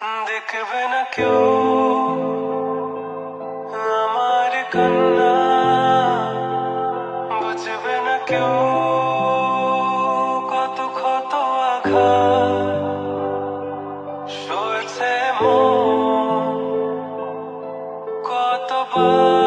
দেখবে না কেউ আমার কান্না বুঝবে না কেউ কত ক্ষত আঘা সরছে মন কতবার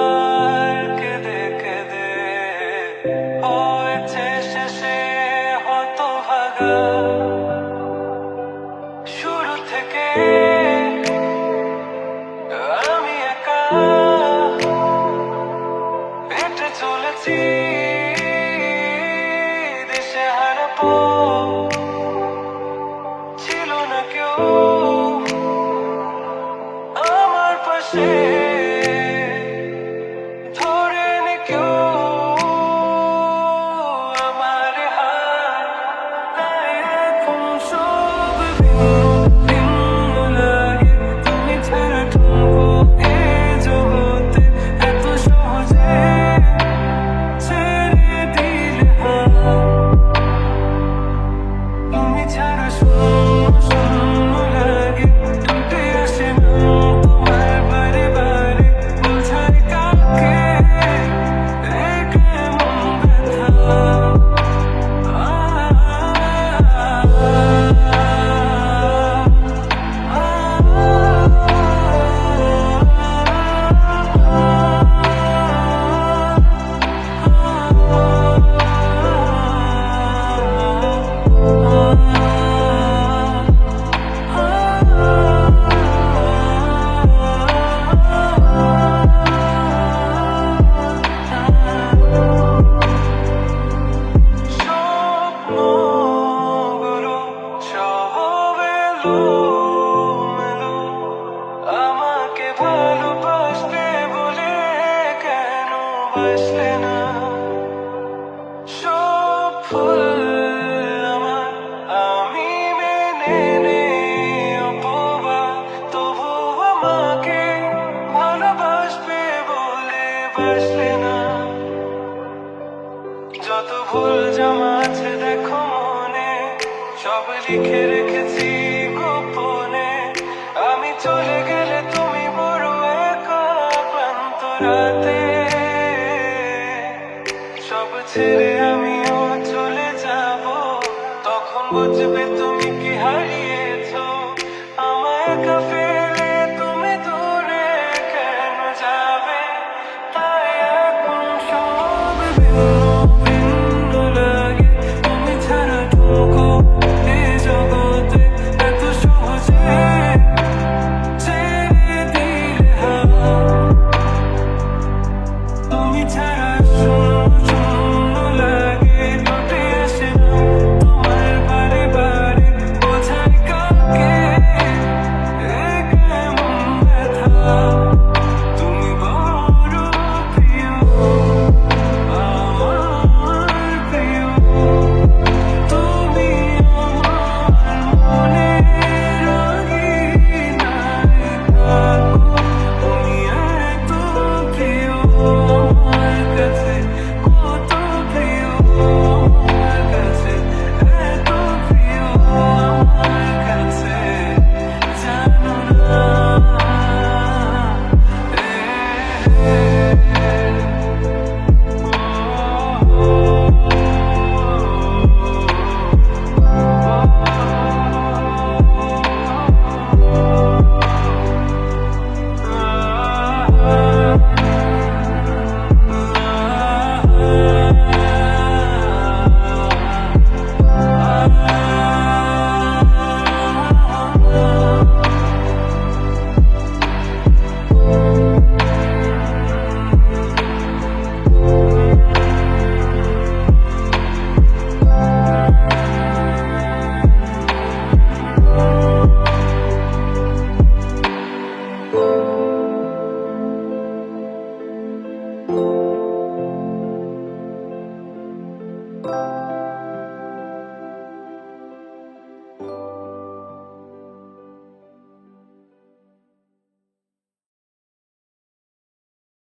চলেছি দেশে হারা আমাকে ভালোবাসতে বলে কেন সব আমি তবু আমাকে বলে না। যত ভুল জমা আছে দেখো মনে, সব লিখে রেখেছি হারাতে। সব ছেড়ে আমিও চলে যাব। তখন বুঝবে তুমি